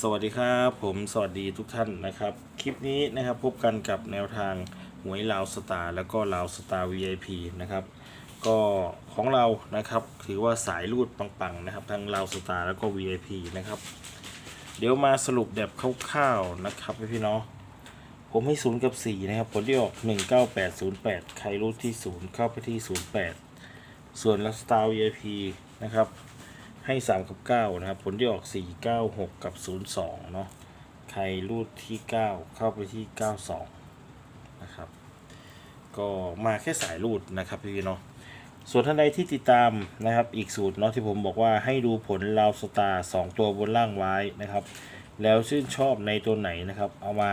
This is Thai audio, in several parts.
สวัสดีครับผมสวัสดีทุกท่านนะครับ คลิปนี้นะครับพบกันกับแนวทางหวยลาวสตาร์แล้วก็ลาวสตาร์ VIP นะครับก็ของเรานะครับถือว่าสายรูดปังๆนะครับทั้งลาวสตาร์แล้วก็ VIP นะครับเดี๋ยวมาสรุปแบบคร่าวๆนะครับพี่ๆเนาะผมให้0กับ 4 นะครับผลที่ออก 19808 ใครรูดที่ 0 เข้าไปที่ 08 ส่วนลาวสตาร์ VIP นะครับ ให้3กับ9นะครับ ผลที่ออก4 9 6กับ02เนาะใครรูดที่9เข้าไปที่92นะครับ ก็มาแค่สายรูดนะครับพี่เนาะส่วนท่านใดที่ติดตามนะครับ อีกสูตรเนาะที่ผมบอกว่าให้ดูผลลาวสตาร์2ตัวบนล่างไว้นะครับ แล้วชื่นชอบในตัวไหนนะครับ เอามา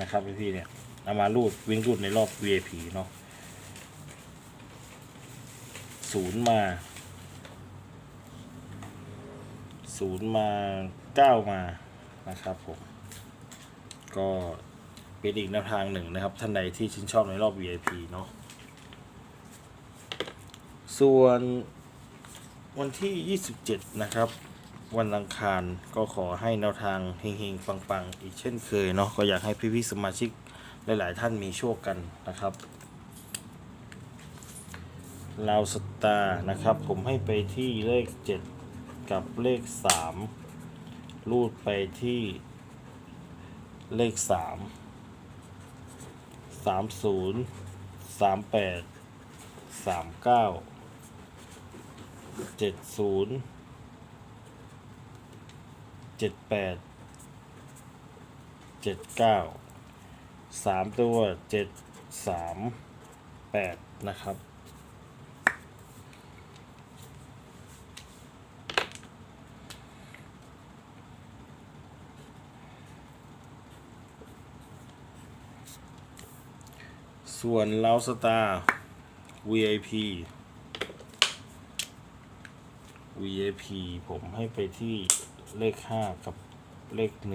นะครับพี่เนี่ยเอามารูดวิ่งรูดในรอบ VIP เนาะศูนย์มา ศูนย์มาเก้ามานะครับผมก็เป็นอีกแนวทางหนึ่งนะครับ ท่านใดที่ชื่นชอบในรอบ VIP เนาะส่วนวันที่ 27 นะครับ วันอังคารก็ขอให้แนวทางเฮงๆ ปังๆ อีกเช่นเคยเนาะก็อยากให้พี่ๆสมาชิกหลายๆ ท่านมีโชคกันนะครับลาวสตาร์นะครับ ผมให้ไปที่เลข 7 กับเลข 3 รูดไปที่เลข 3 30 38 39 70 78 79 3 ตัว 7 3 8 นะครับ ส่วนเลาสตาร์ VIP VIP ผมให้ไปที่เลข 5 กับเลข 1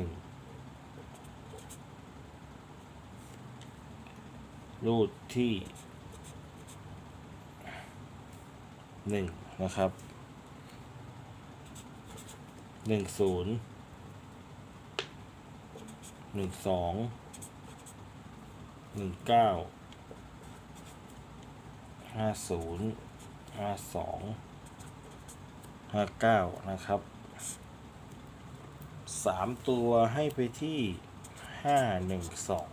รูดที่ 1 นะครับ 1 0 1 2 1 9 ห้าศูนย์ห้าสองห้าเก้านะครับสามตัวให้ไปที่ห้าหนึ่งสอง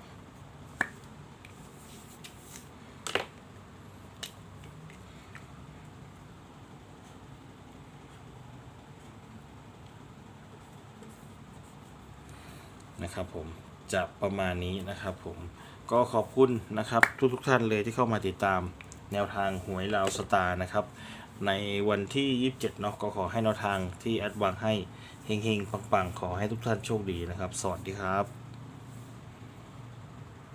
นะครับผมจะประมาณนี้นะครับผมก็ขอบคุณนะครับทุกทุกท่านเลยที่เข้ามาติดตาม แนวทางหวยลาวสตาร์นะครับ ในวันที่ 27เนาะก็ขอให้แนวทางที่แอดวางให้เฮงๆปังๆ ขอให้ทุกท่านโชคดีนะครับ สวัสดีครับ